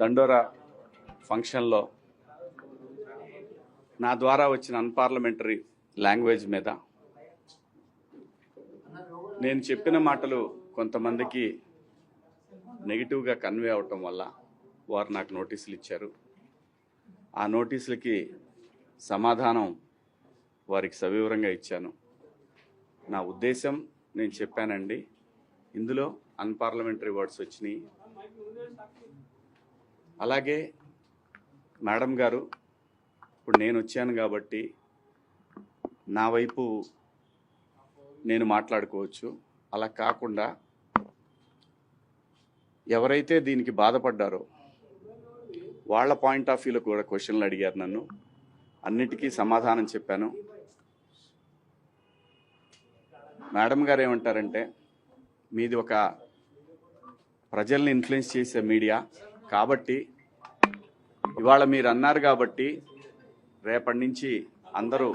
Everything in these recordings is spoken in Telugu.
దండోరా ఫంక్షన్లో నా ద్వారా వచ్చిన అన్పార్లమెంటరీ లాంగ్వేజ్ మీద నేను చెప్పిన మాటలు కొంతమందికి నెగిటివ్గా కన్వే అవటం వల్ల వారు నాకు నోటీసులు ఇచ్చారు. ఆ నోటీసులకి సమాధానం వారికి సవివరంగా ఇచ్చాను. నా ఉద్దేశం నేను చెప్పానండి ఇందులో అన్పార్లమెంటరీ వర్డ్స్ వచ్చినాయి. అలాగే మేడం గారు ఇప్పుడు నేను వచ్చాను కాబట్టి నా వైపు నేను మాట్లాడుకోవచ్చు. అలా కాకుండా ఎవరైతే దీనికి బాధపడ్డారో వాళ్ళ పాయింట్ ఆఫ్ వ్యూలో కూడా క్వశ్చన్లు అడిగారు నన్ను. అన్నిటికీ సమాధానం చెప్పాను. మేడం గారు ఏమంటారంటే మీది ఒక ప్రజల్ని ఇన్ఫ్లుయెన్స్ చేసే మీడియా. కాబట్టి ఇవాళ మీరు అన్నారు కాబట్టి రేపటి నుంచి అందరూ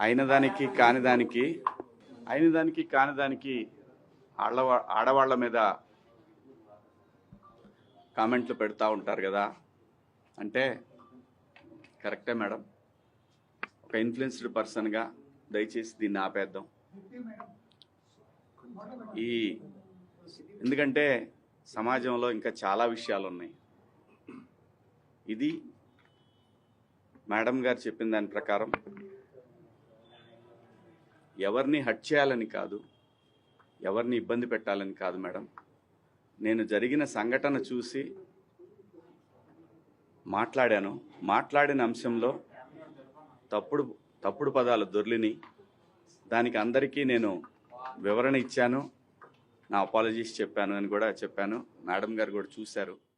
అయిన దానికి కాని దానికి అయిన దానికి కాని దానికి ఆడవా ఆడవాళ్ళ మీద కామెంట్లు పెడతా ఉంటారు కదా. అంటే కరెక్టే మేడం. ఒక ఇన్ఫ్లుయెన్స్డ్ పర్సన్గా దయచేసి దీన్ని ఆపేద్దాం. ఈ ఎందుకంటే సమాజంలో ఇంకా చాలా విషయాలు ఉన్నాయి ఇది మేడం గారు చెప్పిన దాని ప్రకారం ఎవరిని హట్ చేయాలని కాదు ఎవరిని ఇబ్బంది పెట్టాలని కాదు మేడం. నేను జరిగిన సంఘటన చూసి మాట్లాడాను. మాట్లాడిన అంశంలో తప్పుడు తప్పుడు పదాలు దొర్లిని. దానికి అందరికీ నేను వివరణ ఇచ్చాను. నా అపాలజీస్ చెప్పాను అని కూడా చెప్పాను. మేడం గారు కూడా చూశారు.